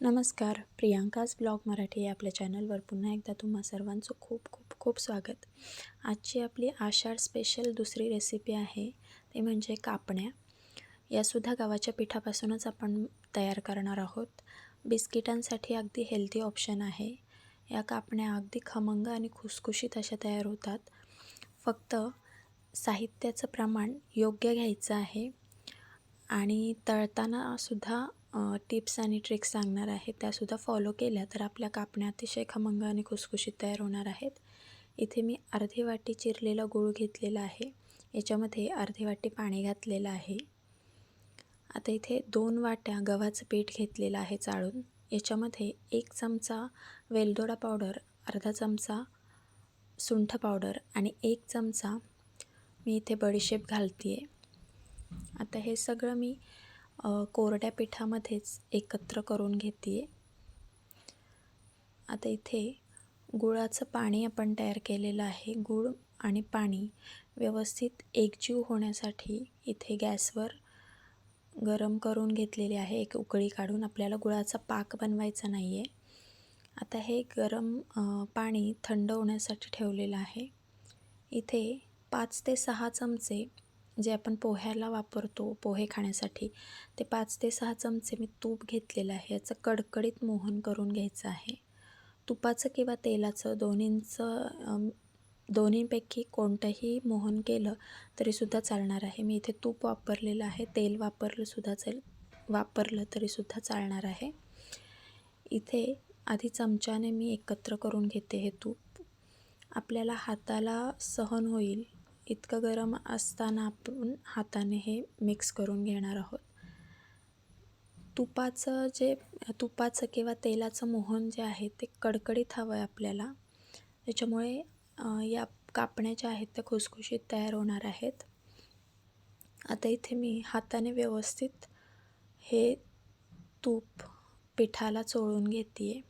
नमस्कार. प्रियांकाज ब्लॉग मराठी या आपल्या चॅनलवर. पुन्हा एकदा तुम्हा सर्वांचं खूप खूप खूप स्वागत. आजची आपली आषाढ स्पेशल दुसरी रेसिपी आहे. ते म्हणजे कापण्या. यासुद्धा गव्हाच्या पिठापासूनच आपण तयार करणार आहोत. बिस्किटांसाठी अगदी हेल्दी ऑप्शन आहे. या कापण्या अगदी खमंग आणि खुसखुशीत अशा तयार होतात. फक्त साहित्याचं प्रमाण योग्य घ्यायचं आहे. आणि तळतानासुद्धा टिप्स आणि ट्रिक्स सांगणार आहे त्यासुद्धा फॉलो केल्या तर आपल्या कापण्या अतिशय खमंग आणि खुसखुशीत तयार होणार आहेत. इथे मी अर्धी वाटी चिरलेला गूळ घेतलेला आहे. याच्यामध्ये अर्धी वाटी पाणी घातलेलं आहे. आता इथे दोन वाट्या गव्हाचं पीठ घेतलेलं आहे चाळून. याच्यामध्ये एक चमचा वेलदोडा पावडर अर्धा चमचा सुंठ पावडर आणि एक चमचा मी इथे बडीशेप घालते आहे आता हे सगळं मी कोरड्या पिठामध्येच एकत्र करून घेते आहे आता इथे गुळाचं पाणी आपण तयार केलेलं आहे. गूळ आणि पाणी व्यवस्थित एकजीव होण्यासाठी इथे गॅसवर गरम करून घेतलेले आहे. एक उकळी काढून आपल्याला गुळाचा पाक बनवायचा नाही आहे आता हे गरम पाणी थंड होण्यासाठी ठेवलेलं आहे. इथे पाच ते सहा चमचे जे आपण पोह्याला वापरतो पोहे खाण्यासाठी ते पाच ते सहा चमचे मी तूप घेतलेलं आहे. याचं कडकडीत मोहन करून घ्यायचं आहे. तुपाचं किंवा तेलाचं दोन्हींचं दोन्हींपैकी कोणतंही मोहन केलं तरीसुद्धा चालणार आहे. मी इथे तूप वापरलेलं आहे. तेल वापरलंसुद्धा चाल वापरलं तरीसुद्धा चालणार आहे. इथे आधी चमच्याने मी एकत्र करून घेते हे तूप. आपल्याला हाताला सहन होईल. इतकं गरम असताना आपण हाताने हे मिक्स करून घेणार आहोत. तुपाचं जे तुपाचं किंवा तेलाचं मोहन जे आहे ते कडकडीत हवं आहे आपल्याला. त्याच्यामुळे या कापण्या ज्या आहेत त्या खुसखुशीत तयार होणार आहेत. आता इथे मी हाताने व्यवस्थित हे तूप पिठाला चोळून घेते आहे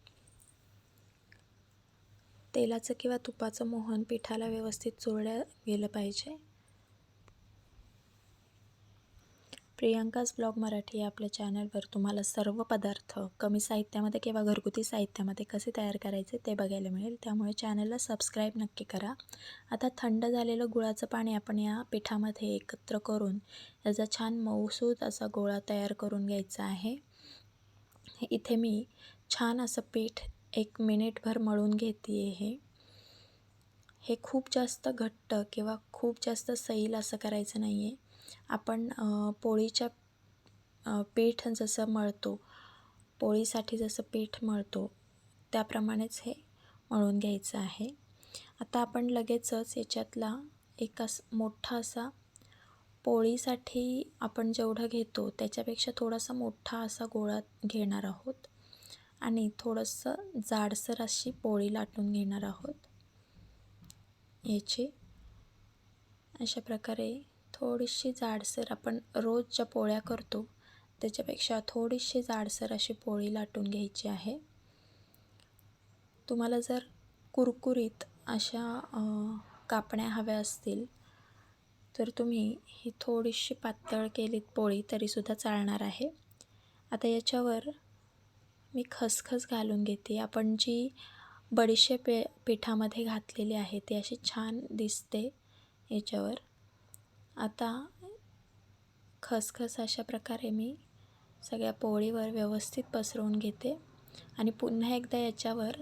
तेलाचं किंवा तुपाचं मोहन पिठाला व्यवस्थित चोळल्या गेलं पाहिजे. प्रियांकाज ब्लॉग मराठी या आपल्या चॅनलवर. तुम्हाला सर्व पदार्थ कमी साहित्यामध्ये किंवा घरगुती साहित्यामध्ये कसे तयार करायचे ते बघायला मिळेल. त्यामुळे चॅनलला सबस्क्राईब नक्की करा. आता थंड झालेलं गुळाचं पाणी आपण या पिठामध्ये एकत्र करून याचा छान मऊसूद असा गोळा तयार करून घ्यायचा आहे. इथे मी छान असं पीठ एक मिनिटभर मळून घेते हे. हे खूप जास्त घट्ट किंवा खूप जास्त सैल असं करायचं नाही आहे आपण पोळीच्या पीठ जसं मळतो पोळीसाठी जसं पीठ मळतो त्याप्रमाणेच हे मळून घ्यायचं आहे. आता आपण लगेचच याच्यातला एक अस मोठा असा पोळीसाठी आपण जेवढं घेतो त्याच्यापेक्षा थोडासा मोठा असा गोळा घेणार आहोत. आणि थोडंसं जाडसर अशी पोळी लाटून घेणार आहोत. याची अशा प्रकारे थोडीशी जाडसर आपण रोज ज्या पोळ्या करतो. त्याच्यापेक्षा थोडीशी जाडसर अशी पोळी लाटून घ्यायची आहे. तुम्हाला जर कुरकुरीत अशा कापण्या हव्या असतील तर तुम्ही ही थोडीशी पातळ केलीत पोळी तरीसुद्धा चालणार आहे. आता याच्यावर मी खसखस घालून घेते. आपण जी बडीशेप पे पिठामध्ये घातलेली आहे ती अशी छान दिसते याच्यावर. आता खसखस अशा प्रकारे मी सगळ्या पोळीवर व्यवस्थित पसरवून घेते. आणि पुन्हा एकदा याच्यावर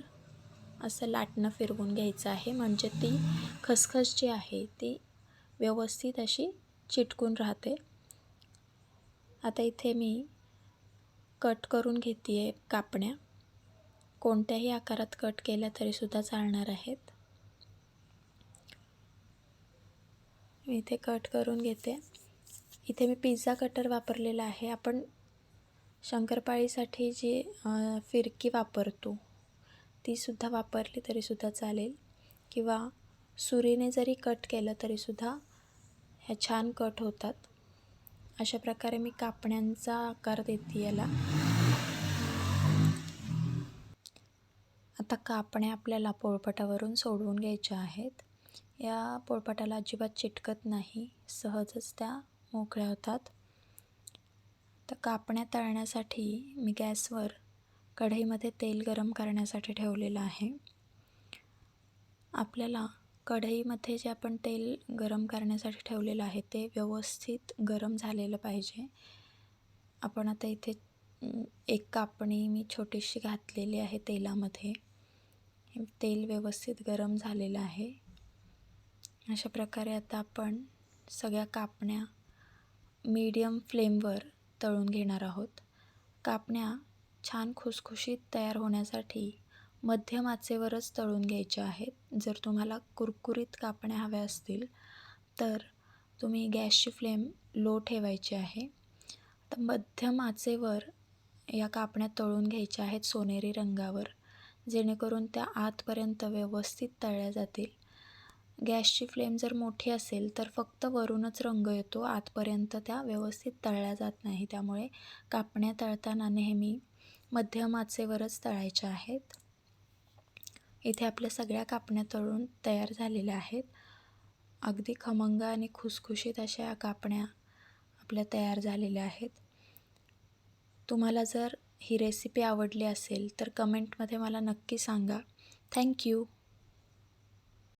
असं लाटणं फिरवून घ्यायचं आहे. म्हणजे ती खसखस जी आहे ती व्यवस्थित अशी चिटकून राहते. आता इथे मी कट करून घेते आहे कापण्या. कोणत्याही आकारात कट केल्या तरीसुद्धा चालणार आहेत. मी इथे कट करून घेते. इथे मी पिझ्झा कटर वापरलेला आहे. आपण शंकरपाळीसाठी जी फिरकी वापरतो तीसुद्धा वापरली तरीसुद्धा चालेल. किंवा सुरीने जरी कट केलं तरीसुद्धा ह्या छान कट होतात. अशा प्रकारे मी कापण्यांचा आकार देते याला. आता कापण्या आपल्याला पोळपटावरून सोडवून घ्यायच्या आहेत. या पोळपाटाला अजिबात चिटकत नाही सहजच त्या मोकळ्या होतात. तर कापण्या तळण्यासाठी मी गॅसवर कढईमध्ये तेल गरम करण्यासाठी ठेवलेलं आहे. आपल्याला कढईमध्ये जे आपण तेल गरम करण्यासाठी ठेवलेलं आहे ते व्यवस्थित गरम झालेलं पाहिजे. आपण आता इथे एक कापणी मी छोटीशी घातलेली आहे तेलामध्ये. तेल व्यवस्थित गरम झालेलं आहे. अशा प्रकारे आता आपण सगळ्या कापण्या मीडियम फ्लेमवर तळून घेणार आहोत. कापण्या छान खुसखुशीत तयार होण्यासाठी मध्यम आचेवरच तळून घ्यायच्या आहेत. जर तुम्हाला कुरकुरीत कापण्या हव्या असतील तर तुम्ही गॅसची फ्लेम लो ठेवायची आहे. तर मध्यम आचेवर या कापण्या तळून घ्यायच्या आहेत सोनेरी रंगावर जेणेकरून त्या आतपर्यंत व्यवस्थित तळल्या जातील. गॅसची फ्लेम जर मोठी असेल तर फक्त वरूनच रंग येतो. आतपर्यंत त्या व्यवस्थित तळल्या जात नाही. त्यामुळे कापण्या तळताना नेहमी मध्यम आचेवरच तळायच्या आहेत. इथे आपल्या सगळ्या कापण्या तळून तयार झालेल्या आहेत. अगदी खमंग आणि खुसखुशीत अशा या कापण्या आपल्या तयार झालेल्या आहेत. तुम्हाला जर ही रेसिपी आवडली असेल तर कमेंटमध्ये मला नक्की सांगा. थँक्यू